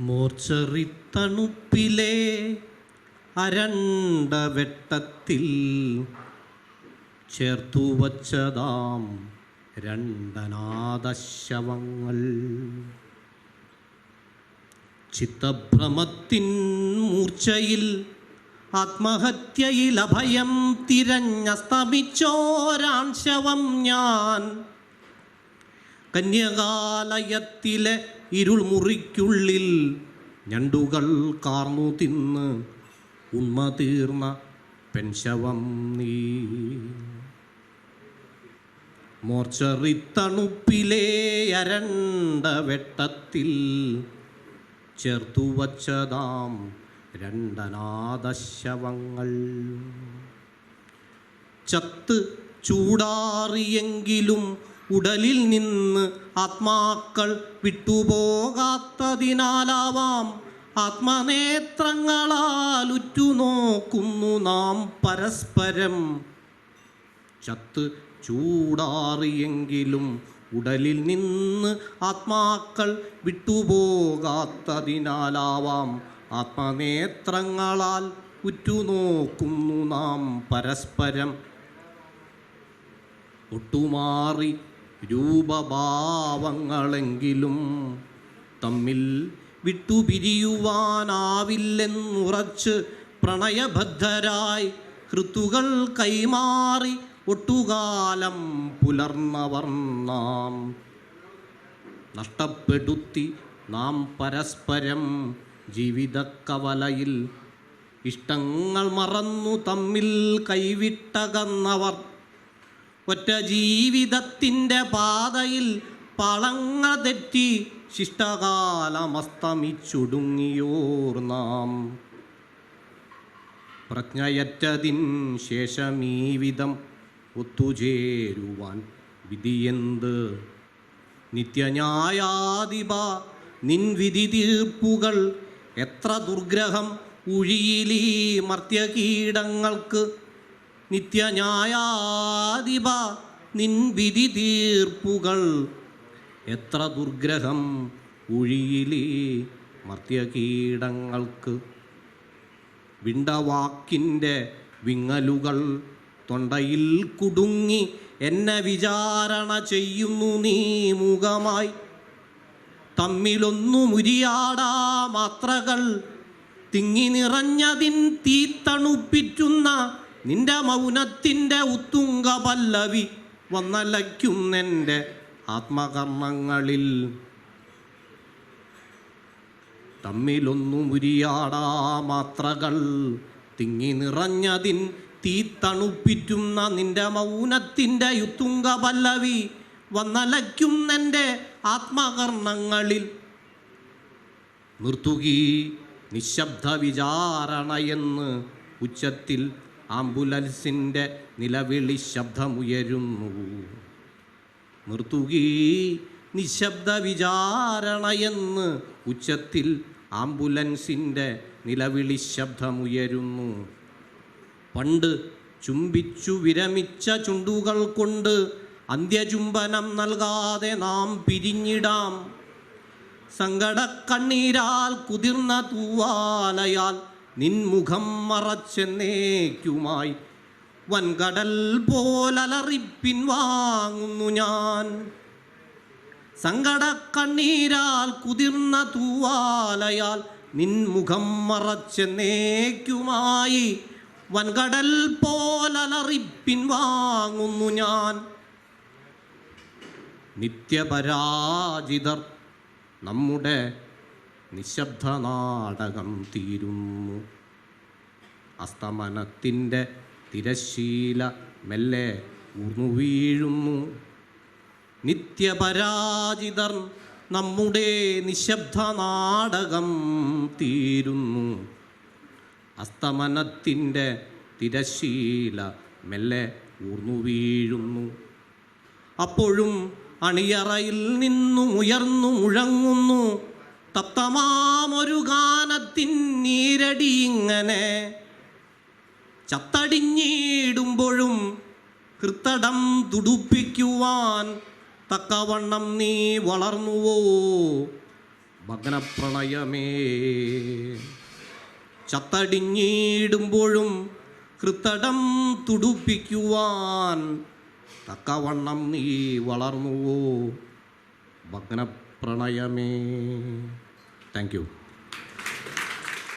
മോർച്ചറിത്തണുപ്പിലെ അരണ്ട വെട്ടത്തിൽ ചേർത്തു വച്ചതാം രണ്ടനാദശവങ്ങൾ. ചിത്തഭ്രമത്തിൻ മൂർച്ചയിൽ ആത്മഹത്യയിൽ അഭയം തിരഞ്ഞസ്തമിച്ചോരാൺ ശവം ഞാൻ. കന്യകാലയത്തിലെ ഇരുൾ മുറിക്കുള്ളിൽ ഞണ്ടുകൾ കാർന്നു തിന്ന് ഉണ്മ തീർന്ന പെൻശവം നീ. മോർച്ചറിത്തണുപ്പിലെ അരണ്ട വെട്ടത്തിൽ ചേർത്തു വച്ചതാം രണ്ടനാദശവങ്ങൾ. ചത്ത് ചൂടാറിയെങ്കിലും ഉടലിൽ നിന്ന് ആത്മാക്കൾ വിട്ടുപോകാത്തതിനാലാവാം. ആത്മനേത്രങ്ങളാൽ ഉറ്റുനോക്കുന്നു നാം പരസ്പരം. ചത്ത് ചൂടാറിയെങ്കിലും ഉടലിൽ നിന്ന് ആത്മാക്കൾ വിട്ടുപോകാത്തതിനാലാവാം. ആത്മനേത്രങ്ങളാൽ ഉറ്റുനോക്കുന്നു നാം പരസ്പരം. ഒട്ടുമാറി രൂപഭാവങ്ങളെങ്കിലും തമ്മിൽ വിട്ടുപിരിയുവാനാവില്ലെന്നുറച്ച് പ്രണയബദ്ധരായി ഋതുകൾ കൈമാറി ഒട്ടുകാലം പുലർന്നവർ നാം. നഷ്ടപ്പെടുത്തി നാം പരസ്പരം ജീവിതക്കവലയിൽ ഇഷ്ടങ്ങൾ മറന്നു തമ്മിൽ കൈവിട്ടകന്നവർ ഒറ്റ ജീവിതത്തിന്റെ പാതയിൽ പളങ്ങ തെറ്റി ശിഷ്ടകാലമസ്തമിച്ചൊടുങ്ങിയോർ നാം. പ്രജ്ഞയറ്റതിൻ ഈ വിധം ഒത്തുചേരുവാൻ വിധിയെന്ത് നിത്യന്യായാധിപ നിൻ വിധി തീർപ്പുകൾ എത്ര ദുർഗ്രഹം ഉഴിയിലീ മർത്യകീടങ്ങൾക്ക് നിത്യന്യായാധിപ നിൻ വിധി തീർപ്പുകൾ. എത്ര ദുർഗ്രഹം ഒഴിയിലേ മർത്യകീടങ്ങൾക്ക്. വിണ്ടവാക്കിന്റെ വിങ്ങലുകൾ തൊണ്ടയിൽ കുടുങ്ങി എന്നെ വിചാരണ ചെയ്യുന്നു നീ മുഖമായി. തമ്മിലൊന്നു മുരിയാടാ മാത്രകൾ. തിങ്ങി നിറഞ്ഞതിൻ തീ തണുപ്പിറ്റുന്ന നിന്റെ മൗനത്തിന്റെ ഉത്തുങ്ക പല്ലവി വന്നലയ്ക്കുന്നെന്റെ ആത്മകർമ്മങ്ങളിൽ തമ്മിലൊന്നു മുരിയാടാ മാത്രകൾ. തിങ്ങി നിറഞ്ഞതിൻ തീ തണുപ്പിറ്റുന്ന നിന്റെ മൗനത്തിന്റെ യുത്തുങ്ക പല്ലവി വന്നലയ്ക്കുന്നെന്റെ ആത്മകർണങ്ങളിൽ നിർത്തുകീ നിശബ്ദ വിചാരണയെന്ന് ഉച്ചത്തിൽ ആംബുലൻസിന്റെ നിലവിളി ശബ്ദമുയരുന്നു. നിർത്തുകീ നിശബ്ദ വിചാരണയെന്ന് ഉച്ചത്തിൽ ആംബുലൻസിന്റെ നിലവിളി ശബ്ദമുയരുന്നു. പണ്ട് ചുംബിച്ചു വിരമിച്ച ചുണ്ടുകൾ കൊണ്ട് അന്ത്യചുംബനം നൽകാതെ നാം പിരിഞ്ഞിടാം. സങ്കടക്കണ്ണീരാൽ കുതിർന്ന തൂവാലയാൽ നിൻമുഖം മറച്ചെന്നേക്കുമായി വൻകടൽ പോലലറിപ്പിൻ വാങ്ങുന്നു ഞാൻ. സങ്കടക്കണ്ണീരാൽ കുതിർന്ന തൂവാലയാൽ നിൻമുഖം മറച്ചെന്നേക്കുമായി വൻകടൽ പോലലറിപ്പിൻ വാങ്ങുന്നു ഞാൻ. നിത്യപരാജിതർ നമ്മുടെ നിശബ്ദ നാടകം തീരുന്നു. അസ്തമനത്തിന്റെ തിരശീല മെല്ലെ ഊർന്നു വീഴുന്നു. നിത്യപരാജിതർ നമ്മുടെ നിശബ്ദ നാടകം തീരുന്നു. അസ്തമനത്തിന്റെ തിരശീല മെല്ലെ ഊർന്നു വീഴുന്നു. അപ്പോഴും അണിയറയിൽ നിന്നും ഉയർന്നു മുഴങ്ങുന്നു. തപ്തമാമൊരു ഗാനത്തിൻ നീരടി ഇങ്ങനെ ചത്തടിഞ്ഞിടുമ്പോഴും കൃത്തടം തുടുപ്പിക്കുവാൻ തക്കവണ്ണം നീ വളർന്നുവോ ഭഗ്നപ്രണയമേ ചത്തടിഞ്ഞിടുമ്പോഴും കൃത്തടം തുടുപ്പിക്കുവാൻ തക്കവണ്ണം നീ വളർന്നുവോ ഭഗ്നപ്രണയമേ Thank you.